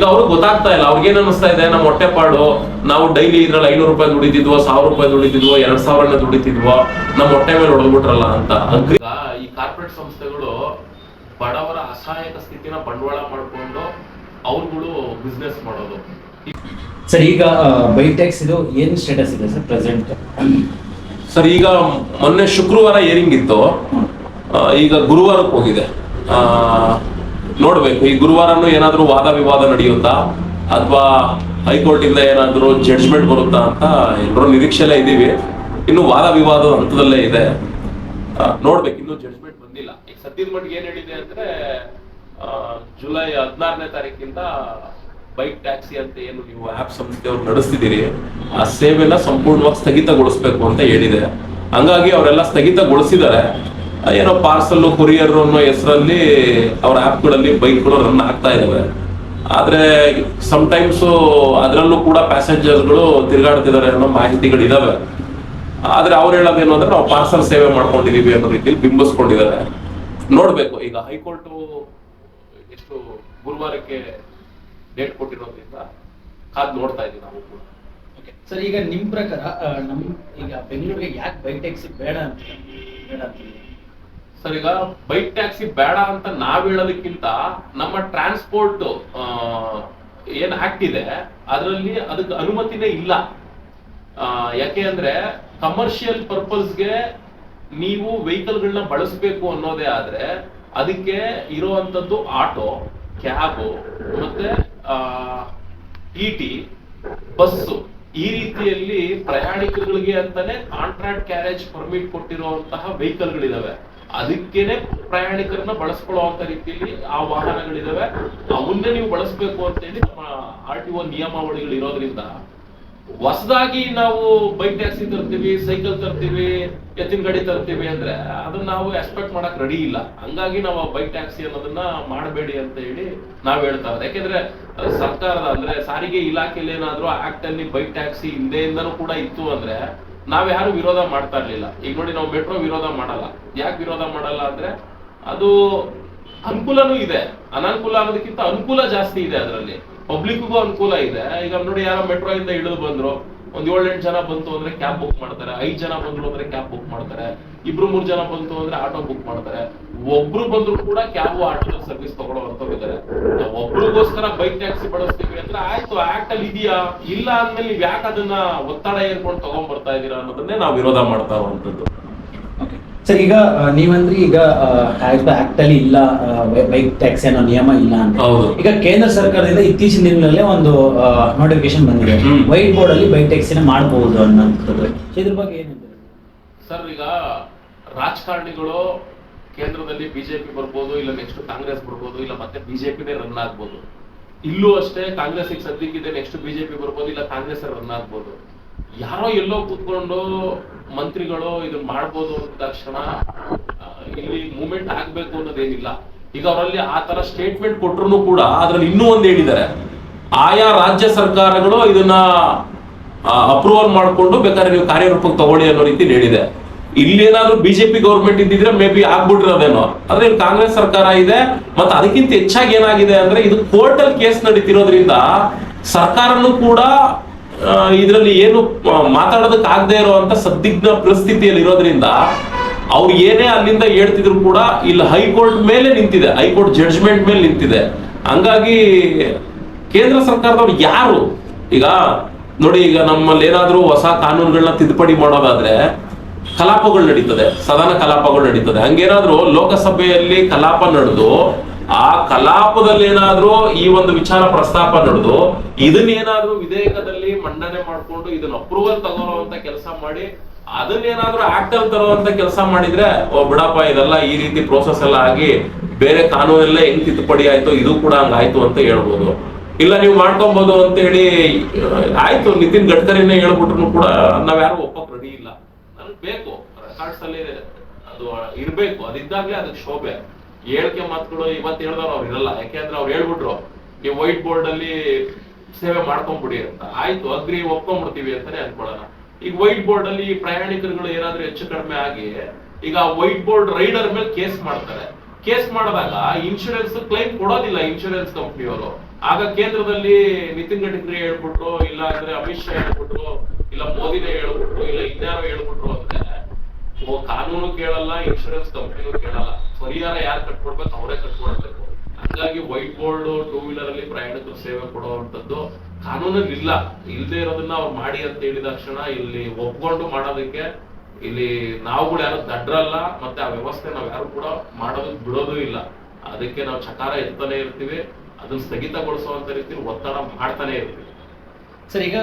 ಈಗ ಅವ್ರಿಗೆ ಗೊತ್ತಾಗ್ತಾ ಇಲ್ಲ. ಅವ್ರಿಗೆ ಏನ್ ಅನಿಸ್ತಾ ಇದೆ? ನಮ್ಮ ಹೊಟ್ಟೆಪಾಡು. ನಾವು ಡೈಲಿ ಇದ್ರಲ್ಲಿ ಐನೂರು ರೂಪಾಯಿ ದುಡಿತಿದ್ವ ಸಾವಿರ ರೂಪಾಯಿ ದುಡಿದಿದ್ವೋ ಎರಡ್ ಸಾವಿರನ ದುಡಿತಿದ್ವೋ ನಮ್ಮ ಹೊಟ್ಟೆ ಮೇಲೆ ಹೊಡೆದ್ಬಿಟ್ರಲ್ಲ ಅಂತ. ಈ ಕಾರ್ಪೊರೇಟ್ ಸಂಸ್ಥೆಗಳು ಬಡವರ ಅಸಹಾಯಕ ಸ್ಥಿತಿನ ಬಂಡವಾಳ ಮಾಡ್ಕೊಂಡು ಅವ್ರುಗಳು ಬಿಸ್ನೆಸ್ ಮಾಡೋದು. ಸರ್ ಈಗ ಬೈಟೆಕ್ಸ್ ಇದು ಏನ್ ಸ್ಟೇಟಸ್ ಇದೆ ಸರ್ ಪ್ರೆಸೆಂಟ್ ಸರ್ ಈಗ ಮೊನ್ನೆ ಶುಕ್ರವಾರ ಏರಿಂಗ್ ಇತ್ತು. ಈಗ ಗುರುವಾರಕ್ಕೆ ಹೋಗಿದೆ. ನೋಡ್ಬೇಕು. ಈ ಗುರುವಾರನೂ ಏನಾದ್ರೂ ವಾದ ವಿವಾದ ನಡೆಯುತ್ತಾ? ಅಥವಾ ಹೈಕೋರ್ಟ್ ಇಂದ ಏನಾದ್ರೂ ಜಡ್ಜ್ಮೆಂಟ್ ಬರುತ್ತಾ ಅಂತ ಎಲ್ಲರೂ ನಿರೀಕ್ಷೆಲೇ ಇದ್ದೀವಿ. ಇನ್ನು ವಾದ ವಿವಾದ ಹಂತದಲ್ಲೇ ಇದೆ. ನೋಡ್ಬೇಕು. ಇನ್ನು ಜಡ್ಜ್ಮೆಂಟ್ ಬಂದಿಲ್ಲ. ಈಗ ಸದ್ಯದ ಮಟ್ಟಿಗೆ ಏನ್ ಹೇಳಿದೆ ಅಂದ್ರೆ ಜುಲೈ ಹದಿನಾರನೇ ತಾರೀಕಿಂದ ಬೈಕ್ ಟ್ಯಾಕ್ಸಿ ಅಂತ ಏನು ನೀವು ಆಪ್ ಸಂಸ್ಥೆಯವ್ರು ನಡೆಸ್ತಿದ್ದೀರಿ, ಆ ಸೇವೆನ ಸಂಪೂರ್ಣವಾಗಿ ಸ್ಥಗಿತಗೊಳಿಸ್ಬೇಕು ಅಂತ ಹೇಳಿದೆ. ಹಂಗಾಗಿ ಅವರೆಲ್ಲ ಸ್ಥಗಿತಗೊಳಿಸಿದ್ದಾರೆ. ಏನೋ ಪಾರ್ಸಲ್ ಕೊರಿಯರ್ ಅನ್ನೋ ಹೆಸರಲ್ಲಿ ಅವ್ರ ಆ್ಯಪ್ಗಳಲ್ಲಿ ಬೈಕ್ಗಳು ರನ್ ಆಗ್ತಾ ಇದಾವೆ. ಆದ್ರೆ ಟೈಮ್ಸ್ ಅದರಲ್ಲೂ ಕೂಡ ಪ್ಯಾಸೆಂಜರ್ಗಳು ತಿರುಗಾಡ್ತಿದ್ದಾರೆ ಅನ್ನೋ ಮಾಹಿತಿಗಳಿದಾವೆ. ಆದ್ರೆ ಅವ್ರು ಹೇಳೋದೇನು ಅಂದ್ರೆ ನಾವು ಪಾರ್ಸಲ್ ಸೇವೆ ಮಾಡ್ಕೊಂಡಿದೀವಿ ಅನ್ನೋ ರೀತಿಯಲ್ಲಿ ಬಿಂಬಿಸ್ಕೊಂಡಿದ್ದಾರೆ. ನೋಡ್ಬೇಕು, ಈಗ ಹೈಕೋರ್ಟ್ ಎಷ್ಟು ಗುರುವಾರಕ್ಕೆ ಡೇಟ್ ಕೊಟ್ಟಿರೋದ್ರಿಂದ ಕಾದ್ ನೋಡ್ತಾ ಇದೀವಿ ನಾವು ಕೂಡ. ಸರ್, ಈಗ ನಿಮ್ ಪ್ರಕಾರ ನಮ್, ಈಗ ಬೆಂಗಳೂರಿಗೆ ಯಾಕೆ ಬೈಟೆಕ್ಸ್ ಬೇಡ ಅಂತ, ಬೇಡ ಸರ್ ಬೈಕ್ ಟ್ಯಾಕ್ಸಿ ಬೇಡ ಅಂತ ನಾವ್ ಹೇಳೋದಕ್ಕಿಂತ ನಮ್ಮ ಟ್ರಾನ್ಸ್ಪೋರ್ಟ್ ಏನ್ ಆಕ್ಟ್ ಇದೆ, ಅದರಲ್ಲಿ ಅದಕ್ಕೆ ಅನುಮತಿನೇ ಇಲ್ಲ. ಯಾಕೆ ಅಂದ್ರೆ ಕಮರ್ಷಿಯಲ್ ಪರ್ಪಸ್ಗೆ ನೀವು ವೆಹಿಕಲ್ಗಳನ್ನ ಬಳಸಬೇಕು ಅನ್ನೋದೇ ಆದ್ರೆ ಅದಕ್ಕೆ ಇರುವಂತದ್ದು ಆಟೋ ಕ್ಯಾಬ್ ಮತ್ತೆ ಟಿ ಬಸ್ಸು ಈ ರೀತಿಯಲ್ಲಿ ಪ್ರಯಾಣಿಕರಿಗೆ ಅಂತಾನೆ ಕಾಂಟ್ರಾಕ್ಟ್ ಕ್ಯಾರೇಜ್ ಪರ್ಮಿಟ್ ಕೊಟ್ಟಿರುವಂತಹ ವೆಹಿಕಲ್ಗಳಿದಾವೆ ಅದಕ್ಕೇನೆ ಪ್ರಯಾಣಿಕರನ್ನ ಬಳಸ್ಕೊಳ್ಳುವಂತ ರೀತಿಯಲ್ಲಿ ಆ ವಾಹನಗಳಿದಾವೆ. ಅವನ್ನೇ ನೀವು ಬಳಸಬೇಕು ಅಂತೇಳಿ ನಮ್ಮ ಆರ್ ಟಿ ಒ ನಿಯಮಾವಳಿಗಳು ಇರೋದ್ರಿಂದ ಹೊಸದಾಗಿ ನಾವು ಬೈಕ್ ಟ್ಯಾಕ್ಸಿ ತರ್ತೀವಿ ಸೈಕಲ್ ತರ್ತೀವಿ ಎತ್ತಿನ ಗಾಡಿ ತರ್ತೀವಿ ಅಂದ್ರೆ ಅದನ್ನ ನಾವು ಎಕ್ಸ್ಪೆಕ್ಟ್ ಮಾಡಕ್ ರೆಡಿ ಇಲ್ಲ. ಹಂಗಾಗಿ ನಾವು ಬೈಕ್ ಟ್ಯಾಕ್ಸಿ ಅನ್ನೋದನ್ನ ಮಾಡಬೇಡಿ ಅಂತ ಹೇಳಿ ನಾವ್ ಹೇಳ್ತಾ ಇರೋದು. ಯಾಕೆಂದ್ರೆ ಸರ್ಕಾರದ ಅಂದ್ರೆ ಸಾರಿಗೆ ಇಲಾಖೆಯಲ್ಲಿ ಏನಾದ್ರೂ ಆಕ್ಟ್ ಅಲ್ಲಿ ಬೈಕ್ ಟ್ಯಾಕ್ಸಿ ಹಿಂದೆಯಿಂದನೂ ಕೂಡ ಇತ್ತು ಅಂದ್ರೆ ನಾವ್ ಯಾರು ವಿರೋಧ ಮಾಡ್ತಾ ಇರ್ಲಿಲ್ಲ. ಈಗ ನೋಡಿ ನಾವು ಮೆಟ್ರೋ ವಿರೋಧ ಮಾಡಲ್ಲ. ಯಾಕೆ ವಿರೋಧ ಮಾಡಲ್ಲ ಅಂದ್ರೆ ಅದು ಅನುಕೂಲನೂ ಇದೆ. ಅನಾನುಕೂಲ ಆಗೋದಕ್ಕಿಂತ ಅನುಕೂಲ ಜಾಸ್ತಿ ಇದೆ ಅದರಲ್ಲಿ. ಪಬ್ಲಿಕ್ಗೂ ಅನುಕೂಲ ಇದೆ. ಈಗ ನೋಡಿ ಯಾರೋ ಮೆಟ್ರೋ ಇಂದ ಇಳಿದು ಬಂದ್ರು. ಒಂದ್ ಏಳೆಂಟು ಜನ ಬಂತು ಅಂದ್ರೆ ಕ್ಯಾಬ್ ಬುಕ್ ಮಾಡ್ತಾರೆ. ಐದ್ ಜನ ಬಂದ್ರು ಅಂದ್ರೆ ಕ್ಯಾಬ್ ಬುಕ್ ಮಾಡ್ತಾರೆ. ಇಬ್ರು ಮೂರ್ ಜನ ಬಂತು ಅಂದ್ರೆ ಆಟೋ ಬುಕ್ ಮಾಡ್ತಾರೆ. ಒಬ್ರು ಬಂದ್ರು ಕೂಡ ಕ್ಯಾಬ್ ಆಟೋ ಸರ್ವಿಸ್ ತಗೊಳ್ಳೋವಂಥವ್ರು ಇದಾರೆ ನಾವು ಒಬ್ರಿಗೋಸ್ಕರ ಬೈಕ್ ಟ್ಯಾಕ್ಸಿ ಬಳಸ್ತೀವಿ ಅಂದ್ರೆ ಆಯ್ತು ಆಕ್ಟ್ ಅಲ್ಲಿ ಇದೆಯಾ? ಇಲ್ಲ ಅಂದ್ಮೇಲೆ ನೀವ್ ಯಾಕೆ ಅದನ್ನ ಒತ್ತಡ ಏರ್ಕೊಂಡು ತಗೊಂಡ್ ಬರ್ತಾ ಇದೀರಾ ಅನ್ನೋದನ್ನೇ ನಾವು ವಿರೋಧ ಮಾಡ್ತಾ ಇರುವಂತದ್ದು ಸರ್ ಈಗ ನೀವಂದ್ರಿ ಈಗ ಆಕ್ಟ್ ಅಲ್ಲಿ ಇಲ್ಲ ಬೈಕ್ ಟ್ಯಾಕ್ಸಿ ಅನ್ನೋ ನಿಯಮ ಇಲ್ಲ ಅಂತ. ಈಗ ಕೇಂದ್ರ ಸರ್ಕಾರದಿಂದ ಇತ್ತೀಚಿನ ದಿನಗಳಲ್ಲೇ ಒಂದು ನೋಟಿಫಿಕೇಶನ್ ಬಂದಿದೆ. ವೈಟ್ ಬೋರ್ಡ್ ಅಲ್ಲಿ ಬೈಕ್ ಟ್ಯಾಕ್ಸಿನ ಮಾಡಬಹುದು ಅನ್ನೋಂಥದ್ದು. ಇದ್ರ ಬಗ್ಗೆ ಏನಂತಾರೆ ಸರ್ ಈಗ ರಾಜಕಾರಣಿಗಳು ಕೇಂದ್ರದಲ್ಲಿ ಬಿಜೆಪಿ ಬರ್ಬೋದು, ಇಲ್ಲ ನೆಕ್ಸ್ಟ್ ಕಾಂಗ್ರೆಸ್ ಬರ್ಬೋದು, ಇಲ್ಲ ಮತ್ತೆ ಬಿಜೆಪಿನೇ ರನ್ ಆಗ್ಬೋದು. ಇಲ್ಲೂ ಅಷ್ಟೇ ಕಾಂಗ್ರೆಸ್ ಸದ್ಯಕ್ಕಿದೆ ನೆಕ್ಸ್ಟ್ ಬಿಜೆಪಿ ಬರ್ಬೋದು, ಇಲ್ಲ ಕಾಂಗ್ರೆಸ್ ರನ್ ಆಗ್ಬೋದು. ಯಾರೋ ಎಲ್ಲೋ ಕೂತ್ಕೊಂಡು ಮಂತ್ರಿಗಳು ಇದನ್ನ ಮಾಡ್ಬೋದು ಅಂತ ತಕ್ಷಣ ಇಲ್ಲಿ ಮೂವ್ಮೆಂಟ್ ಆಗ್ಬೇಕು ಅನ್ನೋದೇನಿಲ್ಲ. ಈಗ ಅವರಲ್ಲಿ ಆ ತರ ಸ್ಟೇಟ್ಮೆಂಟ್ ಕೊಟ್ಟರು ಕೂಡ ಅದ್ರಲ್ಲಿ ಇನ್ನೂ ಒಂದ್ ಹೇಳಿದ್ದಾರೆ. ಆಯಾ ರಾಜ್ಯ ಸರ್ಕಾರಗಳು ಇದನ್ನ ಅಪ್ರೂವಲ್ ಮಾಡ್ಕೊಂಡು ಬೇಕಾದ್ರೆ ನೀವು ಕಾರ್ಯರೂಪಕ್ಕೆ ತಗೊಳ್ಳಿ ಅನ್ನೋ ರೀತಿ ಹೇಳಿದೆ. ಇಲ್ಲೇನಾದ್ರೂ ಬಿಜೆಪಿ ಗೌರ್ಮೆಂಟ್ ಇದ್ದಿದ್ರೆ ಮೇ ಬಿ ಆಗ್ಬಿಟ್ಟಿರೋದೇನೋ ಆದ್ರೆ ಇಲ್ಲಿ ಕಾಂಗ್ರೆಸ್ ಸರ್ಕಾರ ಇದೆ, ಮತ್ತೆ ಅದಕ್ಕಿಂತ ಹೆಚ್ಚಾಗಿ ಏನಾಗಿದೆ ಅಂದ್ರೆ ಇದು ಕೋರ್ಟ್ ಅಲ್ಲಿ ಕೇಸ್ ನಡೀತಿರೋದ್ರಿಂದ ಸರ್ಕಾರನು ಕೂಡ ಇದರಲ್ಲಿ ಏನು ಮಾತಾಡೋದಕ್ಕೆ ಆಗದೆ ಇರುವಂತ ಸದ್ದಿಗ್ಧ ಪರಿಸ್ಥಿತಿಯಲ್ಲಿ ಇರೋದ್ರಿಂದ ಅವ್ರು ಏನೇ ಅಲ್ಲಿಂದ ಹೇಳ್ತಿದ್ರು ಕೂಡ ಇಲ್ಲಿ ಹೈಕೋರ್ಟ್ ಮೇಲೆ ನಿಂತಿದೆ, ಹೈಕೋರ್ಟ್ ಜಡ್ಜ್ಮೆಂಟ್ ಮೇಲೆ ನಿಂತಿದೆ. ಹಂಗಾಗಿ ಕೇಂದ್ರ ಸರ್ಕಾರದವ್ರು ಯಾರು? ಈಗ ನೋಡಿ, ಈಗ ನಮ್ಮಲ್ಲಿ ಏನಾದ್ರೂ ಹೊಸ ಕಾನೂನುಗಳನ್ನ ತಿದ್ದುಪಡಿ ಮಾಡೋದಾದ್ರೆ ಕಲಾಪಗಳು ನಡೀತದೆ, ಸದನ ಕಲಾಪಗಳು ನಡೀತದೆ. ಹಂಗೇನಾದ್ರೂ ಲೋಕಸಭೆಯಲ್ಲಿ ಕಲಾಪ ನಡೆದು, ಆ ಕಲಾಪದಲ್ಲಿ ಏನಾದ್ರೂ ಈ ಒಂದು ವಿಚಾರ ಪ್ರಸ್ತಾಪ ನಡೆದು, ಇದನ್ನೇನಾದ್ರೂ ವಿಧೇಯಕದಲ್ಲಿ ಮಂಡನೆ ಮಾಡ್ಕೊಂಡು ಇದನ್ನ ಅಪ್ರೂವಲ್ ತಗೊಳ್ಳುವಂತ ಕೆಲಸ ಮಾಡಿ, ಅದನ್ನೇನಾದ್ರೂ ಆಕ್ಟ್ ಅಲ್ಲಿ ತರುವಂತ ಕೆಲಸ ಮಾಡಿದ್ರೆ, ಓ ಬಿಡಪ್ಪ, ಇದೆಲ್ಲ ಈ ರೀತಿ ಪ್ರೋಸೆಸ್ ಎಲ್ಲ ಆಗಿ ಬೇರೆ ಕಾನೂನೆಲ್ಲ ಹೆಂಗ್ ತಿದ್ದುಪಡಿ ಆಯ್ತು, ಇದು ಕೂಡ ಹಂಗಾಯ್ತು ಅಂತ ಹೇಳ್ಬೋದು. ಇಲ್ಲ, ನೀವು ಮಾಡ್ಕೊಬಹುದು ಅಂತ ಹೇಳಿ ಆಯ್ತು, ನಿತಿನ್ ಗಡ್ಕರಿನೇ ಹೇಳ್ಬಿಟ್ರು ಕೂಡ ನಾವ್ ಯಾರು ಒಪ್ಪಕ್ ರೆಡಿ ಅಲ್ಲಿ ಅದು ಇರ್ಬೇಕು, ಅದಿದ್ದಾಗ್ಲೇ ಅದಕ್ಕೆ ಶೋಭೆ. ಹೇಳಿಕೆ ಮಾತುಗಳು ಇವತ್ತು ಹೇಳ್ದವ್ರು ಅವ್ರು ಇರಲ್ಲ. ಯಾಕೆಂದ್ರೆ ಅವ್ರು ಹೇಳ್ಬಿಟ್ರು, ನೀವು ವೈಟ್ ಬೋರ್ಡ್ ಅಲ್ಲಿ ಸೇವೆ ಮಾಡ್ಕೊಂಡ್ಬಿಡಿ ಅಂತ. ಆಯ್ತು ಅಗ್ರಿ ಒಪ್ಕೊಂಡ್ಬಿಡ್ತೀವಿ ಅಂತಾನೆ ಅನ್ಕೊಳ್ಳೋಣ. ಈಗ ವೈಟ್ ಬೋರ್ಡ್ ಅಲ್ಲಿ ಪ್ರಯಾಣಿಕರುಗಳು ಏನಾದ್ರೂ ಹೆಚ್ಚು ಕಡಿಮೆ ಆಗಿ, ಈಗ ವೈಟ್ ಬೋರ್ಡ್ ರೈಡರ್ ಮೇಲೆ ಕೇಸ್ ಮಾಡ್ತಾರೆ. ಕೇಸ್ ಮಾಡಿದಾಗ ಇನ್ಶೂರೆನ್ಸ್ ಕ್ಲೈಮ್ ಕೊಡೋದಿಲ್ಲ ಇನ್ಶೂರೆನ್ಸ್ ಕಂಪ್ನಿಯವರು ಆಗ ಕೇಂದ್ರದಲ್ಲಿ ನಿತಿನ್ ಗಡ್ಕರಿ ಹೇಳ್ಬಿಟ್ರು, ಇಲ್ಲ ಅಂದ್ರೆ ಅಮಿತ್ ಶಾ ಹೇಳ್ಬಿಟ್ರು, ಇಲ್ಲ ಮೋದಿನೇ ಹೇಳ್ಬಿಟ್ರು, ಇಲ್ಲ ಇನ್ಯಾರೋ ಹೇಳ್ಬಿಟ್ರು. ಕಾನೂನು ಕೇಳಲ್ಲ ಇನ್ಶೂರೆನ್ಸ್ ಕಂಪನಿನೂ ಕೇಳಲ್ಲ. ಪರಿಹಾರ ಯಾರು ಕಟ್ಕೊಡ್ಬೇಕು ಅವರೇ ಕಟ್ಕೊಡ್ಬೇಕು ಹಂಗಾಗಿ ವೈಟ್ ಬೋರ್ಡ್ ಟೂ ವೀಲರ್ ಅಲ್ಲಿ ಪ್ರಯಾಣಿಕರು ಸೇವೆ ಕೊಡುವಂತದ್ದು ಕಾನೂನಲ್ಲಿ. ಇಲ್ಲ ಇಲ್ಲದೆ ಇರೋದನ್ನ ಅವ್ರು ಮಾಡಿ ಅಂತ ಹೇಳಿದ ತಕ್ಷಣ ಇಲ್ಲಿ ಒಪ್ಕೊಂಡು ಮಾಡೋದಕ್ಕೆ ಇಲ್ಲಿ ನಾವುಗಳು ಯಾರು ದಡ್ರಲ್ಲ, ಮತ್ತೆ ಆ ವ್ಯವಸ್ಥೆ ನಾವ್ ಯಾರು ಕೂಡ ಮಾಡೋದಕ್ಕೆ ಬಿಡೋದು ಇಲ್ಲ. ಅದಕ್ಕೆ ನಾವು ಚಕಾರ ಎತ್ತಾನೆ ಇರ್ತೀವಿ. ಅದನ್ನ ಸ್ಥಗಿತಗೊಳಿಸುವಂತ ರೀತಿ ಒತ್ತಡ ಮಾಡ್ತಾನೆ ಇರ್ತೀವಿ. ಸರ್ ಈಗ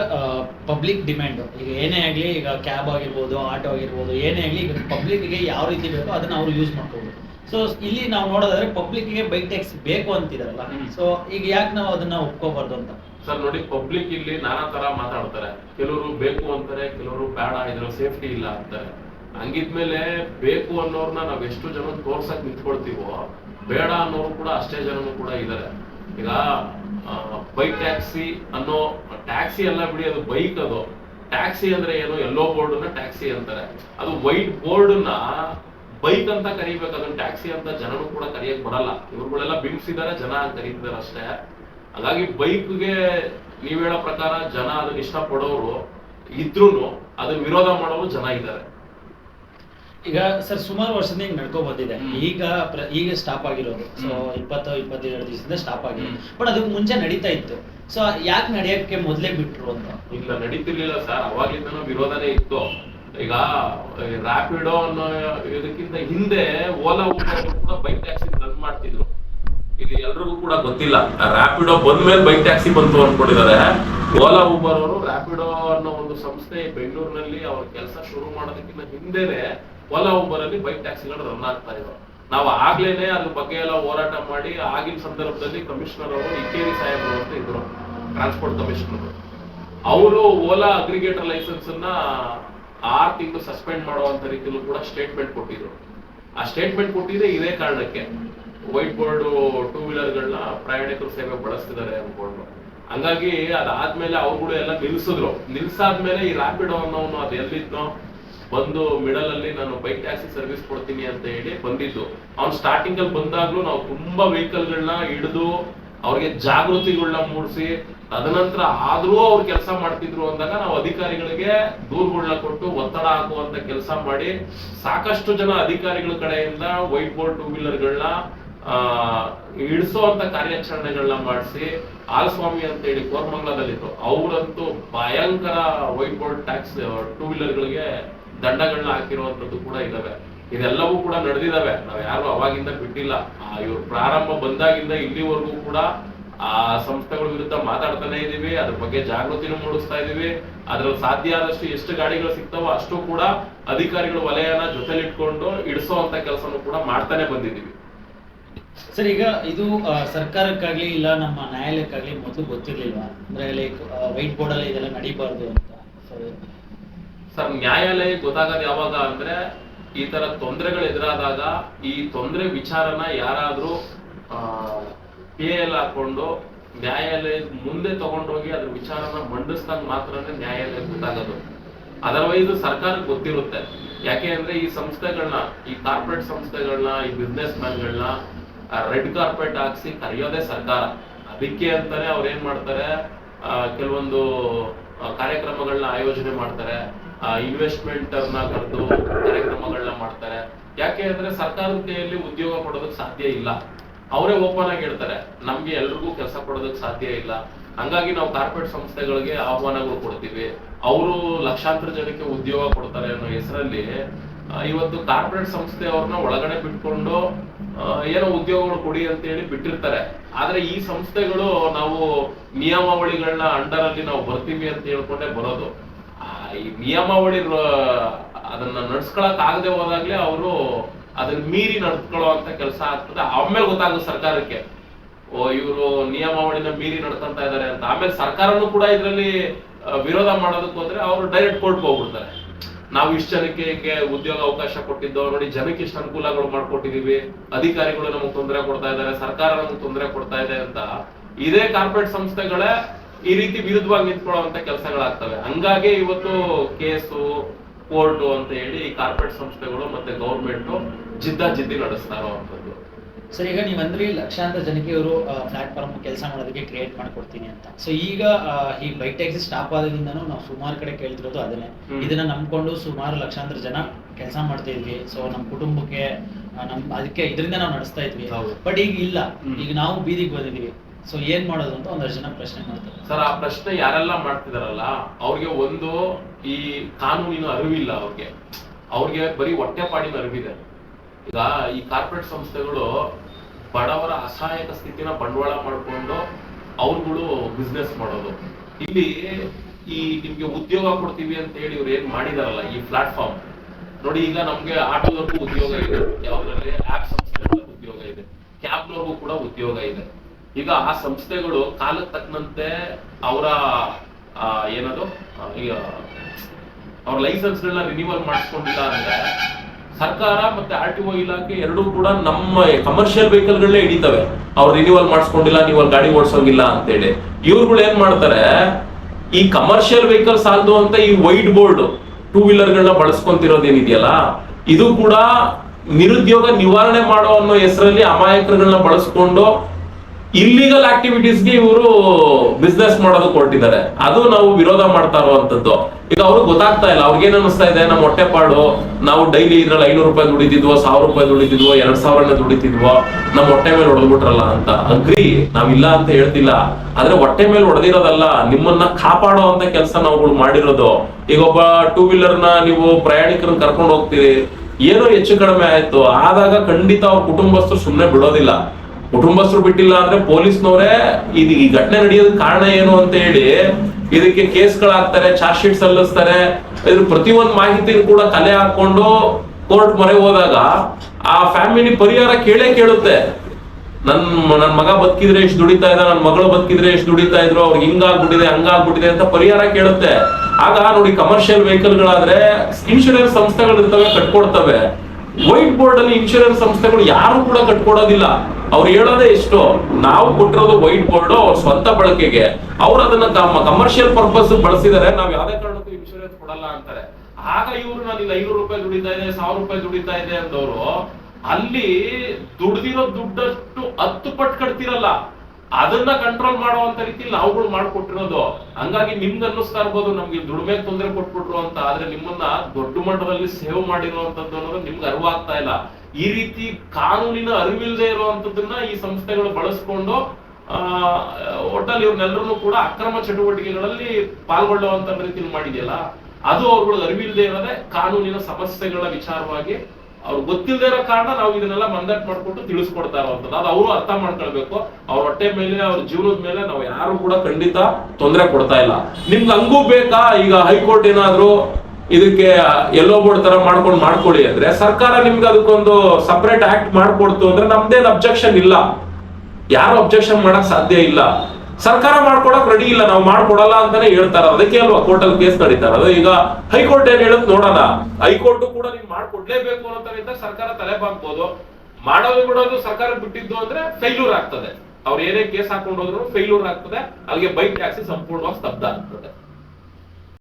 ಪಬ್ಲಿಕ್ ಡಿಮ್ಯಾಂಡ್ ಈಗ ಏನೇ ಆಗಲಿ ಈಗ ಕ್ಯಾಬ್ ಆಗಿರ್ಬೋದು ಆಟೋ ಆಗಿರ್ಬೋದು ಏನೇ ಆಗಲಿ ಈಗ ಪಬ್ಲಿಕ್ಗೆ ಯಾವ ರೀತಿ ಬೇಕೋ ಅದನ್ನ ಅವರು ಯೂಸ್ ಮಾಡ್ಕೋಬೋದು. ಸೊ ಇಲ್ಲಿ ನಾವು ನೋಡೋದಾದ್ರೆ ಪಬ್ಲಿಕ್ಗೆ ಬೈಕ್ ಟ್ಯಾಕ್ಸ್ ಬೇಕು ಅಂತಿದಾರಲ್ಲ. ಸೊ ಈಗ ಯಾಕೆ ನಾವು ಅದನ್ನ ಒಪ್ಕೋಬಾರ್ದು ಅಂತ? ಸರ್ ನೋಡಿ ಪಬ್ಲಿಕ್ ಇಲ್ಲಿ ನಾನಾ ತರ ಮಾತಾಡ್ತಾರೆ. ಕೆಲವರು ಬೇಕು ಅಂತಾರೆ ಕೆಲವರು ಬೇಡ ಇದ್ರ ಸೇಫ್ಟಿ ಇಲ್ಲ ಅಂತಾರೆ. ಹಂಗಿದ್ಮೇಲೆ ಬೇಕು ಅನ್ನೋರ್ನ ನಾವ್ ಎಷ್ಟು ಜನ ತೋರ್ಸಕ್ ನಿಂತ್ಕೊಳ್ತೀವೋ ಬೇಡ ಅನ್ನೋರು ಕೂಡ ಅಷ್ಟೇ ಜನನು ಕೂಡ ಇದಾರೆ. ಈಗ ಬೈಕ್ ಟ್ಯಾಕ್ಸಿ ಅನ್ನೋ ಟ್ಯಾಕ್ಸಿ ಅಲ್ಲ ಬಿಡಿ, ಅದು ಬೈಕ್ ಅದು. ಟ್ಯಾಕ್ಸಿ ಅಂದ್ರೆ ಏನು? ಎಲ್ಲೋ ಬೋರ್ಡ್ನ ಟ್ಯಾಕ್ಸಿ ಅಂತಾರೆ. ಅದು ವೈಟ್ ಬೋರ್ಡ್ನ ಬೈಕ್ ಅಂತ ಕರಿಬೇಕು. ಅದನ್ನ ಟ್ಯಾಕ್ಸಿ ಅಂತ ಜನನು ಕೂಡ ಕರಿಯಕ್ ಬರಲ್ಲ. ಇವ್ರುಗಳೆಲ್ಲ ಬಿಂಬಿಸಿದಾರೆ ಜನ ಕರೀತಿದಾರೆ ಅಷ್ಟೇ. ಹಾಗಾಗಿ ಬೈಕ್ಗೆ ನೀವ್ ಹೇಳೋ ಪ್ರಕಾರ ಜನ ಅದನ್ನ ಇಷ್ಟಪಡೋರು ಇದ್ರು ಅದನ್ನ ವಿರೋಧ ಮಾಡೋರು ಜನ ಇದ್ದಾರೆ. ಈಗ ಸರ್ ಸುಮಾರು ವರ್ಷದಿಂದ ಹಿಂಗೆ ನಡ್ಕೊ ಬಂದಿದೆ. ಈಗ ಪ್ರ- ಈಗ ಸ್ಟಾಪ್ ಆಗಿರೋದು. ಸೊ. ಇಪ್ಪತ್ತು ಇಪ್ಪತ್ತೇಳು ದಿವಸದಿಂದ ಸ್ಟಾಪ್ ಆಗಿದೆ. ಬಟ್ ಅದಕ್ಕೆ ಮುಂಚೆ ನಡೀತಾ ಇತ್ತು. ಸೊ ಯಾಕೆ ನಡೆಯಕ್ಕೆ ಮೊದಲೇ ಬಿಟ್ರು ಅಂತ? ಇಲ್ಲ ನಡೀತಿರ್ಲಿಲ್ಲ ಸರ್. ಅವಾಗ್ಲಿಂದನೂ ವಿರೋಧನೇ ಇತ್ತು. ಈಗ ರ್ಯಾಪಿಡೋ ಅನ್ನೋ ಇದಕ್ಕಿಂತ ಹಿಂದೆ ಓಲಾ ಉಬರ್ ಕೂಡ ಬೈಕ್ ಟ್ಯಾಕ್ಸಿ ರನ್ ಮಾಡ್ತಿದ್ರು. ಇಲ್ಲಿ ಎಲ್ರಿಗೂ ಕೂಡ ಗೊತ್ತಿಲ್ಲ. ರ್ಯಾಪಿಡೋ ಬಂದ್ಮೇಲೆ ಬೈಕ್ ಟ್ಯಾಕ್ಸಿ ಬಂತು ಅನ್ಕೊಂಡಿದ್ದಾರೆ. ಓಲಾ ಊಬರ್ ಅವರು ರ್ಯಾಪಿಡೋ ಅನ್ನೋ ಒಂದು ಸಂಸ್ಥೆ ಬೆಂಗಳೂರಿನಲ್ಲಿ ಅವ್ರ ಕೆಲಸ ಶುರು ಮಾಡೋದಕ್ಕಿಂತ ಹಿಂದೆನೆ ಓಲಾ ಒಬ್ಬರಲ್ಲಿ ಬೈಕ್ ಟ್ಯಾಕ್ಸಿಗಳು ರನ್ ಆಗ್ತಾ ಇದ್ರು ನಾವು ಆಗ್ಲೇನೆ ಅದ್ರ ಬಗ್ಗೆ ಎಲ್ಲ ಹೋರಾಟ ಮಾಡಿ ಆಗಿನ ಸಂದರ್ಭದಲ್ಲಿ ಕಮಿಷನರ್ ಅವರು ಇಕ್ಕೇರಿ ಸಾಹೇಬರು ಅಂತ ಇದ್ರು ಟ್ರಾನ್ಸ್ಪೋರ್ಟ್ ಕಮಿಷನರ್ ಅವರು. ಓಲಾ ಅಗ್ರಿಗೇಟರ್ ಲೈಸೆನ್ಸ್ ಅನ್ನ ಆರ್ ತಿಂಗಳು ಸಸ್ಪೆಂಡ್ ಮಾಡುವಂತ ರೀತಿಯಲ್ಲೂ ಕೂಡ ಸ್ಟೇಟ್ಮೆಂಟ್ ಕೊಟ್ಟಿದ್ರು. ಆ ಸ್ಟೇಟ್ಮೆಂಟ್ ಕೊಟ್ಟಿದ್ರೆ ಇದೇ ಕಾರಣಕ್ಕೆ ವೈಟ್ ಬೋರ್ಡ್ ಟೂ ವೀಲರ್ಗಳನ್ನ ಪ್ರಯಾಣಿಕರು ಸೇವೆ ಬಳಸ್ತಿದ್ದಾರೆ ಅನ್ಕೊಂಡು ಹಂಗಾಗಿ ಅದಾದ್ಮೇಲೆ ಅವ್ರುಗಳು ಎಲ್ಲ ನಿಲ್ಸಿದ್ರು. ನಿಲ್ಸಾದ್ಮೇಲೆ ಈ ರಾಪಿಡ್ ಅನ್ನೋನು ಅದು ಎಲ್ಲಿದ್ನೋ ಬಂದು ಮಿಡಲ್ ಅಲ್ಲಿ ನಾನು ಬೈಕ್ ಟ್ಯಾಕ್ಸಿ ಸರ್ವಿಸ್ ಕೊಡ್ತೀನಿ ಅಂತ ಹೇಳಿ ಬಂದಿದ್ದು. ಅವ್ನು ಸ್ಟಾರ್ಟಿಂಗ್ ಅಲ್ಲಿ ಬಂದಾಗ್ಲೂ ನಾವು ತುಂಬಾ ವೆಹಿಕಲ್ ಗಳನ್ನ ಹಿಡಿದು ಅವ್ರಿಗೆ ಜಾಗೃತಿಗಳನ್ನ ಮೂಡಿಸಿ, ತದನಂತರ ಆದ್ರೂ ಅವ್ರು ಕೆಲಸ ಮಾಡ್ತಿದ್ರು ಅಂದಾಗ ನಾವು ಅಧಿಕಾರಿಗಳಿಗೆ ದೂರುಗಳನ್ನ ಕೊಟ್ಟು ಒತ್ತಡ ಹಾಕುವಂತ ಕೆಲಸ ಮಾಡಿ, ಸಾಕಷ್ಟು ಜನ ಅಧಿಕಾರಿಗಳ ಕಡೆಯಿಂದ ವೈಟ್ ಬೋರ್ಡ್ ಟೂ ವೀಲರ್ಗಳನ್ನ ಆ ಅಂತ ಕಾರ್ಯಾಚರಣೆಗಳನ್ನ ಮಾಡಿಸಿ, ಆಲ್ಸ್ವಾಮಿ ಅಂತ ಹೇಳಿ ಕೋರ್ಮಂಗ್ಲದಲ್ಲಿತ್ತು ಅವರಂತೂ ಭಯಂಕರ ವೈಟ್ ಬೋರ್ಡ್ ಟ್ಯಾಕ್ಸ್ ಟೂ ವೀಲರ್ಗಳಿಗೆ ದಂಡಗಳನ್ನ ಹಾಕಿರುವಂತದ್ದು ಕೂಡ ಇದಾವೆ. ಇದೆಲ್ಲವೂ ಕೂಡ ನಡೆದಿದಾವೆ. ನಾವು ಯಾರು ಅವಾಗಿಂದ ಬಿಟ್ಟಿಲ್ಲ. ಆ, ಇವ್ರು ಪ್ರಾರಂಭ ಬಂದಾಗಿಂದ ಇಲ್ಲಿವರೆಗೂ ಕೂಡ ಆ ಸಂಸ್ಥೆಗಳ ವಿರುದ್ಧ ಮಾತಾಡ್ತಾನೆ ಇದೀವಿ. ಅದ್ರ ಬಗ್ಗೆ ಜಾಗೃತಿನೂ ಮೂಡಿಸ್ತಾ ಇದೀವಿ. ಅದ್ರಲ್ಲಿ ಸಾಧ್ಯ ಆದಷ್ಟು ಎಷ್ಟು ಗಾಡಿಗಳು ಸಿಗ್ತಾವೋ ಅಷ್ಟು ಕೂಡ ಅಧಿಕಾರಿಗಳು ವಲಯನ ಜೊತೆಲಿಟ್ಕೊಂಡು ಇಡಿಸೋಂತ ಕೆಲಸನೂ ಕೂಡ ಮಾಡ್ತಾನೆ ಬಂದಿದೀವಿ ಸರ್, ಈಗ ಇದು ಸರ್ಕಾರಕ್ಕಾಗ್ಲಿ ಇಲ್ಲ, ನಮ್ಮ ನ್ಯಾಯಾಲಯಕ್ಕಾಗ್ಲಿ ಮೊದಲು ಗೊತ್ತಿರ್ಲಿಲ್ಲ ಅಂದ್ರೆ ಲೈಕ್ ವೈಟ್ ಬೋರ್ಡ್ ಅಲ್ಲಿ ಇದೆಲ್ಲ ನಡಿಬಾರ್ದು ಅಂತ. ಸರ್ ನ್ಯಾಯಾಲಯ ಗೊತ್ತಾಗೋದು ಯಾವಾಗ ಅಂದ್ರೆ ಈ ತರ ತೊಂದರೆಗಳು ಎದುರಾದಾಗ ಈ ತೊಂದರೆ ವಿಚಾರನ ಯಾರಾದ್ರೂ ಪಿ ಎಲ್ ಹಾಕೊಂಡು ನ್ಯಾಯಾಲಯ ಮುಂದೆ ತಗೊಂಡೋಗಿ ಅದ್ರ ವಿಚಾರನ ಮಂಡಿಸ್ದಾಗ ಮಾತ್ರನೇ ನ್ಯಾಯಾಲಯ ಗೊತ್ತಾಗೋದು. ಅದರ್ವೈಸ್ ಸರ್ಕಾರಕ್ಕೆ ಗೊತ್ತಿರುತ್ತೆ. ಯಾಕೆ ಅಂದ್ರೆ ಈ ಸಂಸ್ಥೆಗಳನ್ನ ಈ ಕಾರ್ಪೊರೇಟ್ ಸಂಸ್ಥೆಗಳನ್ನ ಈ ಬಿಸ್ನೆಸ್ ಮ್ಯಾನ್ಗಳನ್ನ ರೆಡ್ ಕಾರ್ಪೆಟ್ ಹಾಕ್ಸಿ ಕರೆಯೋದೇ ಸರ್ಕಾರ. ಅದಕ್ಕೆ ಅಂತಾನೆ ಅವ್ರು ಏನ್ ಮಾಡ್ತಾರೆ? ಆ, ಕೆಲವೊಂದು ಆ, ಕಾರ್ಯಕ್ರಮಗಳನ್ನ ಆಯೋಜನೆ ಮಾಡ್ತಾರೆ. ಇನ್ವೆಸ್ಟ್ಮೆಂಟ್ ಅನ್ನ ಕರೆದು ಕಾರ್ಯಕ್ರಮಗಳನ್ನ ಮಾಡ್ತಾರೆ. ಯಾಕೆ ಅಂದ್ರೆ ಸರ್ಕಾರದ ಕೈಯಲ್ಲಿ ಉದ್ಯೋಗ ಕೊಡೋದಕ್ಕೆ ಸಾಧ್ಯ ಇಲ್ಲ. ಅವರೇ ಓಪನ್ ಆಗಿ ಹೇಳ್ತಾರೆ, ನಮ್ಗೆ ಎಲ್ರಿಗೂ ಕೆಲಸ ಕೊಡೋದಕ್ಕೆ ಸಾಧ್ಯ ಇಲ್ಲ. ಹಂಗಾಗಿ ನಾವು ಕಾರ್ಪೊರೇಟ್ ಸಂಸ್ಥೆಗಳಿಗೆ ಆಹ್ವಾನಗಳು ಕೊಡ್ತೀವಿ. ಅವರು ಲಕ್ಷಾಂತರ ಜನಕ್ಕೆ ಉದ್ಯೋಗ ಕೊಡ್ತಾರೆ ಅನ್ನೋ ಹೆಸರಲ್ಲಿ ಇವತ್ತು ಕಾರ್ಪೊರೇಟ್ ಸಂಸ್ಥೆ ಅವ್ರನ್ನ ಒಳಗಡೆ ಬಿಟ್ಕೊಂಡು ಏನೋ ಉದ್ಯೋಗಗಳು ಕೊಡಿ ಅಂತ ಹೇಳಿ ಬಿಟ್ಟಿರ್ತಾರೆ. ಆದ್ರೆ ಈ ಸಂಸ್ಥೆಗಳು ನಾವು ನಿಯಮಾವಳಿಗಳನ್ನ ಅಂಡರ್ ಅಲ್ಲಿ ನಾವು ಬರ್ತೀವಿ ಅಂತ ಹೇಳ್ಕೊಂಡೆ ಬರೋದು. ಈ ನಿಯಮಾವಳಿ ಅದನ್ನ ನಡ್ಸ್ಕೊಳಕ್ ಆಗದೆ ಹೋದಾಗ್ಲೇ ಅವರು ಅದನ್ನ ಮೀರಿ ನಡ್ಕೊಳ್ಳುವಂತ ಕೆಲಸ ಆಗ್ತದೆ. ಆಮೇಲೆ ಗೊತ್ತಾಗುತ್ತೆ ಸರ್ಕಾರಕ್ಕೆ. ಓ, ಇವರು ನಿಯಮಾವಳಿನ ಮೀರಿ ನಡ್ಕೊಂತ ಇದಾರೆ ಅಂತ. ಆಮೇಲೆ ಸರ್ಕಾರನು ಕೂಡ ಇದರಲ್ಲಿ ವಿರೋಧ ಮಾಡೋದಕ್ಕೆ ಹೋದ್ರೆ ಅವರು ಡೈರೆಕ್ಟ್ ಕೋರ್ಟ್ ಹೋಗ್ಬಿಡ್ತಾರೆ. ನಾವು ಇಷ್ಟ ಜನಕ್ಕೆ ಉದ್ಯೋಗ ಅವಕಾಶ ಕೊಟ್ಟಿದ್ದೋ, ನೋಡಿ ಜನಕ್ಕೆ ಇಷ್ಟು ಅನುಕೂಲಗಳು ಮಾಡ್ಕೊಟ್ಟಿದೀವಿ. ಅಧಿಕಾರಿಗಳು ನಮಗೆ ತೊಂದರೆ ಕೊಡ್ತಾ ಇದ್ದಾರೆ ಸರ್ಕಾರ ನಮಗೆ ತೊಂದರೆ ಕೊಡ್ತಾ ಇದೆ ಅಂತ. ಇದೇ ಕಾರ್ಪೊರೇಟ್ ಸಂಸ್ಥೆಗಳೇ ಈ ರೀತಿ ವಿರುದ್ಧವಾಗಿ ನಿಂತ್ಕೊಳ್ಳುವಂತ ಕೆಲಸಗಳಾಗ್ತವೆ. ಹಂಗಾಗಿ ಇವತ್ತು ಕೇಸು ಕೋರ್ಟು ಅಂತ ಹೇಳಿ ಈ ಕಾರ್ಪೊರೇಟ್ ಸಂಸ್ಥೆಗಳು ಮತ್ತೆ ಗೌರ್ಮೆಂಟ್ ಜಿದ್ದ ಜಿದ್ದಿ ನಡೆಸ್ತಾ ಇರುವಂತದ್ದು ಸರ್ ಈಗ ನೀವ್ ಅಂದ್ರೆ ಲಕ್ಷಾಂತರ ಜನಕ್ಕೆ ಇವರು ಪ್ಲಾಟ್ಫಾರ್ಮ್ ಕೆಲಸ ಮಾಡೋದಕ್ಕೆ ಕ್ರಿಯೇಟ್ ಮಾಡ್ಕೊಡ್ತೀನಿ ಅಂತ. ಸೊ ಈಗ ಈ ಬೈಕ್ ಟ್ಯಾಕ್ಸಿ ಸ್ಟಾಪ್ ಆದ್ರಿಂದ ನಾವು ಸುಮಾರು ಕಡೆ ಕೇಳ್ತಿರೋದು ಅದನ್ನೇ ಇದನ್ನ ನಂಬ್ಕೊಂಡು ಸುಮಾರು ಲಕ್ಷಾಂತರ ಜನ ಕೆಲಸ ಮಾಡ್ತಾ ಇದ್ವಿ. ಸೊ ನಮ್ಮ ಕುಟುಂಬಕ್ಕೆ ನಮ್ ಅದಕ್ಕೆ ಇದರಿಂದ ನಾವು ನಡೆಸ್ತಾ ಇದ್ವಿ. ಬಟ್ ಈಗ ಇಲ್ಲ. ಈಗ ನಾವು ಬೀದಿಗೆ ಬಂದಿದೀವಿ ಸೊ ಏನ್ ಮಾಡೋದು ಅಂತ ಒಂದಷ್ಟು ಜನ ಪ್ರಶ್ನೆ ಮಾಡ್ತಾರೆ. ಸರ್, ಆ ಪ್ರಶ್ನೆ ಯಾರೆಲ್ಲ ಮಾಡ್ತಿದಾರಲ್ಲ, ಅವ್ರಿಗೆ ಒಂದು ಈ ಕಾನೂನಿನ ಅರಿವಿಲ್ಲ ಅವ್ರಿಗೆ. ಅವ್ರಿಗೆ ಬರೀ ಹೊಟ್ಟೆಪಾಡಿನ ಅರಿವಿದೆ. ಈಗ ಈ ಕಾರ್ಪೊರೇಟ್ ಸಂಸ್ಥೆಗಳು ಬಡವರ ಅಸಹಾಯಕ ಸ್ಥಿತಿನ ಬಂಡವಾಳ ಮಾಡ್ಕೊಂಡು ಅವ್ರುಗಳು ಬಿಸ್ನೆಸ್ ಮಾಡೋದು. ಇಲ್ಲಿ ಈ ನಿಮ್ಗೆ ಉದ್ಯೋಗ ಕೊಡ್ತೀವಿ ಅಂತ ಹೇಳಿ ಇವ್ರು ಏನ್ ಮಾಡಿದಾರಲ್ಲ, ಈ ಪ್ಲಾಟ್ಫಾರ್ಮ್ ನೋಡಿ, ಈಗ ನಮ್ಗೆ ಆಟೋದವ್ರಿಗೂ ಉದ್ಯೋಗ ಇದೆ. ಯಾವ್ದ್ರಲ್ಲಿ? ಆಪ್ ಸಂಸ್ಥೆಗಳ ಉದ್ಯೋಗ ಇದೆ. ಕ್ಯಾಬ್ನವ್ರಿಗೂ ಕೂಡ ಉದ್ಯೋಗ ಇದೆ. ಈಗ ಆ ಸಂಸ್ಥೆಗಳು ಕಾಲಕ್ಕೆ ತಕ್ಕಂತೆ ಅವರ ಏನದು ಈಗ ಅವ್ರ ಲೈಸೆನ್ಸ್ ಗಳನ್ನ ರಿನಿವಲ್ ಮಾಡಿಸ್ಕೊಂಡಿಲ್ಲ ಅಂದ್ರೆ ಸರ್ಕಾರ ಮತ್ತೆ ಆರ್ ಟಿ ಒ ಇಲಾಖೆ ಎರಡೂ ಕೂಡ ನಮ್ಮ ಕಮರ್ಷಿಯಲ್ ವೆಹಿಕಲ್ ಗಳನ್ನೇ ಹಿಡಿತವೆ. ಅವ್ರು ರಿನಿವಲ್ ಮಾಡಿಸ್ಕೊಂಡಿಲ್ಲ ನೀವು ಅಲ್ಲಿ ಗಾಡಿ ಓಡಿಸೋಗಿಲ್ಲ ಅಂತೇಳಿ. ಇವ್ರುಗಳು ಏನ್ ಮಾಡ್ತಾರೆ, ಈ ಕಮರ್ಷಿಯಲ್ ವೆಹಿಕಲ್ ಸಾಲದು ಅಂತ ಈ ವೈಟ್ ಬೋರ್ಡ್ ಟೂ ವೀಲರ್ ಗಳನ್ನ ಬಳಸ್ಕೊಂತಿರೋದೇನಿದೆಯಲ್ಲ ಇದು ಕೂಡ ನಿರುದ್ಯೋಗ ನಿವಾರಣೆ ಮಾಡೋ ಅನ್ನೋ ಹೆಸರಲ್ಲಿ ಅಮಾಯಕರುಗಳನ್ನ ಬಳಸ್ಕೊಂಡು ಇಲ್ಲಿಗಲ್ ಆಕ್ಟಿವಿಟೀಸ್ಗೆ ಇವರು ಬಿಸ್ನೆಸ್ ಮಾಡೋದಕ್ಕೆ ಕೊಟ್ಟಿದ್ದಾರೆ. ಅದು ನಾವು ವಿರೋಧ ಮಾಡ್ತಾ ಇರುವಂತದ್ದು. ಈಗ ಅವ್ರಿಗೆ ಗೊತ್ತಾಗ್ತಾ ಇಲ್ಲ. ಅವ್ರಿಗೆ ಏನ್ ಅನಿಸ್ತಾ ಇದೆ? ನಮ್ಮ ಹೊಟ್ಟೆಪಾಡು ನಾವು ಡೈಲಿ ಇದ್ರಲ್ಲಿ ಐನೂರು ರೂಪಾಯಿ ದುಡಿತಿದ್ವೋ, ಸಾವಿರ ರೂಪಾಯಿ ದುಡಿತಿದ್ವೋ, ಎರಡ್ ಸಾವಿರನೇ ದುಡಿತಿದ್ವೋ, ನಮ್ಮ ಹೊಟ್ಟೆ ಮೇಲೆ ಹೊಡೆದ್ಬಿಟ್ರಲ್ಲ ಅಂತ. ಅಗ್ರಿ ನಾವಿಲ್ಲ ಅಂತ ಹೇಳ್ತಿಲ್ಲ. ಆದ್ರೆ ಹೊಟ್ಟೆ ಮೇಲೆ ಹೊಡೆದಿರೋದಲ್ಲ. ನಿಮ್ಮನ್ನ ಕಾಪಾಡೋ ಅಂತ ಕೆಲಸ ನಾವುಗಳು ಮಾಡಿರೋದು. ಈಗ ಒಬ್ಬ ಟೂ ವೀಲರ್ನ ನೀವು ಪ್ರಯಾಣಿಕರನ್ನ ಕರ್ಕೊಂಡು ಹೋಗ್ತೀರಿ. ಏನೋ ಹೆಚ್ಚು ಕಡಿಮೆ ಆಯ್ತು. ಆದಾಗ ಖಂಡಿತ ಅವ್ರ ಕುಟುಂಬಸ್ಥರು ಸುಮ್ಮನೆ ಬಿಡೋದಿಲ್ಲ. ಕುಟುಂಬಸ್ಥರು ಬಿಟ್ಟಿಲ್ಲ ಅಂದ್ರೆ ಪೊಲೀಸ್ನವರೇ, ಇದು ಈ ಘಟನೆ ನಡೆಯೋದಕ್ಕೆ ಕಾರಣ ಏನು ಅಂತ ಹೇಳಿ ಇದಕ್ಕೆ ಕೇಸ್ಗಳಾಗ್ತಾರೆ ಚಾರ್ಜ್ ಶೀಟ್ ಸಲ್ಲಿಸ್ತಾರೆ. ಇದ್ರ ಪ್ರತಿಯೊಂದು ಮಾಹಿತಿನ ಕೂಡ ಕಲೆ ಹಾಕೊಂಡು ಕೋರ್ಟ್ ಮೊರೆ ಹೋದಾಗ ಆ ಫ್ಯಾಮಿಲಿ ಪರಿಹಾರ ಕೇಳೇ ಕೇಳುತ್ತೆ. ನನ್ ನನ್ ಮಗ ಬದುಕಿದ್ರೆ ಎಷ್ಟು ದುಡಿತಾ ಇದ್ದ, ನನ್ ಮಗಳು ಬದುಕಿದ್ರೆ ಎಷ್ಟು ದುಡಿತಾ ಇದ್ರು, ಅವ್ರಿಗೆ ಹಿಂಗಾಗ್ಬಿಟ್ಟಿದೆ, ಹಂಗಾಗ್ಬಿಟ್ಟಿದೆ ಅಂತ ಪರಿಹಾರ ಕೇಳುತ್ತೆ. ಆಗ ನೋಡಿ ಕಮರ್ಷಿಯಲ್ ವೆಹಿಕಲ್ ಗಳಾದ್ರೆ ಇನ್ಶೂರೆನ್ಸ್ ಸಂಸ್ಥೆಗಳು ಇರ್ತವೆ ಕಟ್ಕೊಡ್ತವೆ. ವೈಟ್ ಬೋರ್ಡ್ ಅಲ್ಲಿ ಇನ್ಶೂರೆನ್ಸ್ ಸಂಸ್ಥೆಗಳು ಯಾರು ಕೂಡ ಕಟ್ಕೊಡೋದಿಲ್ಲ. ಅವ್ರು ಹೇಳೋದೇ ಎಷ್ಟು, ನಾವು ಕೊಟ್ಟಿರೋದು ವೈಟ್ ಬೋರ್ಡ್, ಅವ್ರ ಸ್ವಂತ ಬಳಕೆಗೆ. ಅವ್ರು ಅದನ್ನ ತಮ್ಮ ಕಮರ್ಷಿಯಲ್ ಪರ್ಪಸ್ ಬಳಸಿದರೆ, ನಾವ್ ಯಾವ್ದೇ ಕಾರಣಕ್ಕೂ ಇನ್ಶೂರೆನ್ಸ್ ಕೊಡಲ್ಲ ಅಂತಾರೆ. ಆಗ ಇವ್ರು ನಾನಿಲ್ಲ ಐನೂರು ರೂಪಾಯಿ ದುಡಿತಾ ಇದೆ ಸಾವಿರ ರೂಪಾಯಿ ದುಡಿತಾ ಇದೆ ಅಂತವ್ರು ಅಲ್ಲಿ ದುಡ್ದಿರೋ ದುಡ್ಡಷ್ಟು ಹತ್ತು ಪಟ್ಟು ಕಟ್ತಿರಲ್ಲ. ಅದನ್ನ ಕಂಟ್ರೋಲ್ ಮಾಡುವಂತ ರೀತಿ ನಾವುಗಳು ಮಾಡ್ಕೊಟ್ಟಿರೋದು. ಹಂಗಾಗಿ ನಿಮ್ಗೆ ಅನ್ನಿಸ್ತಾ ಇರ್ಬೋದು, ನಮ್ಗೆ ದುಡಿಮೆ ತೊಂದರೆ ಕೊಟ್ಬಿಟ್ರು ಅಂತ. ಆದ್ರೆ ನಿಮ್ಮನ್ನ ದೊಡ್ಡ ಮಟ್ಟದಲ್ಲಿ ಸೇವ್ ಮಾಡಿರುವಂತದ್ದು ಅನ್ನೋದು ನಿಮ್ಗೆ ಅರಿವಾಗ್ತಾ ಇಲ್ಲ. ಈ ರೀತಿ ಕಾನೂನಿನ ಅರಿವಿಲ್ಲದೆ ಇರುವಂತದ್ದನ್ನ ಈ ಸಂಸ್ಥೆಗಳು ಬಳಸ್ಕೊಂಡು, ಆ ಒಟ್ಟಲ್ಲಿ ಇವ್ರನ್ನೆಲ್ಲರೂ ಕೂಡ ಅಕ್ರಮ ಚಟುವಟಿಕೆಗಳಲ್ಲಿ ಪಾಲ್ಗೊಳ್ಳುವಂತ ರೀತಿಯಲ್ಲಿ ಮಾಡಿದೆಯಲ್ಲ, ಅದು ಅವ್ರಗಳ ಅರಿವಿಲ್ಲದೆ ಇರೋದೇ ಕಾನೂನಿನ ಸಮಸ್ಯೆಗಳ ವಿಚಾರವಾಗಿ ಅವ್ರು ಗೊತ್ತಿಲ್ಲದೆ ಇರೋ ಕಾರಣ ನಾವು ಇದನ್ನೆಲ್ಲ ಮಂದಟ್ ಮಾಡ್ಕೊಂಡು ತಿಳಿಸ್ಕೊಡ್ತಾ ಇರುವಂತದ್ದು ಅದು ಅವರು ಅರ್ಥ ಮಾಡ್ಕೊಳ್ಬೇಕು. ಅವ್ರ ಹೊಟ್ಟೆ ಮೇಲೆ, ಅವ್ರ ಜೀವನದ ಮೇಲೆ ನಾವು ಯಾರು ಕೂಡ ಖಂಡಿತ ತೊಂದರೆ ಕೊಡ್ತಾ ಇಲ್ಲ. ನಿಮ್ಗೆ ಹಂಗೂ ಬೇಕಾ? ಈಗ ಹೈಕೋರ್ಟ್ ಏನಾದ್ರು ಇದಕ್ಕೆ ಎಲ್ಲೋ ಬೋರ್ಡ್ ತರ ಮಾಡ್ಕೊಂಡು ಮಾಡ್ಕೊಳ್ಳಿ ಅಂದ್ರೆ ಸರ್ಕಾರ ನಿಮ್ಗೆ ಅದಕ್ಕೊಂದು ಸಪರೇಟ್ ಆಕ್ಟ್ ಮಾಡ್ಕೊಡ್ತು ಅಂದ್ರೆ ನಮ್ದೇನ್ ಅಬ್ಜೆಕ್ಷನ್ ಇಲ್ಲ. ಯಾರು ಅಬ್ಜೆಕ್ಷನ್ ಮಾಡಕ್ ಸಾಧ್ಯ ಇಲ್ಲ. ಸರ್ಕಾರ ಮಾಡ್ಕೊಡಕ್ ರೆಡಿ ಇಲ್ಲ, ನಾವು ಮಾಡ್ಕೊಡಲ್ಲ ಅಂತಾನೆ ಹೇಳ್ತಾರ. ಅದಕ್ಕೆ ಅಲ್ವಾ ಕೋರ್ಟ್ ಅಲ್ಲಿ ಕೇಸ್ ನಡೀತಾರ. ಅದು ಈಗ ಹೈಕೋರ್ಟ್ ಏನ್ ಹೇಳುತ್ತೆ ನೋಡೋಣ. ಹೈಕೋರ್ಟ್ ಕೂಡ ನೀವು ಮಾಡ್ಕೊಡ್ಲೇಬೇಕು ಅನ್ನೋದ್ರಿಂದ ಸರ್ಕಾರ ತಲೆ ಬಾಗ್ಬೋದು. ಮಾಡೋದು ಬಿಡೋದು ಸರ್ಕಾರ ಬಿಟ್ಟಿದ್ದು ಅಂದ್ರೆ ಫೈಲ್ಯೂರ್ ಆಗ್ತದೆ. ಅವ್ರು ಏನೇ ಕೇಸ್ ಹಾಕೊಂಡು ಹೋದ್ರು ಫೇಲ್ಯೂರ್ ಆಗ್ತದೆ. ಅಲ್ಲಿಗೆ ಬೈಕ್ ಟ್ಯಾಕ್ಸಿ ಸಂಪೂರ್ಣವಾಗಿ ಸ್ತಬ್ಧ ಆಗ್ತದೆ.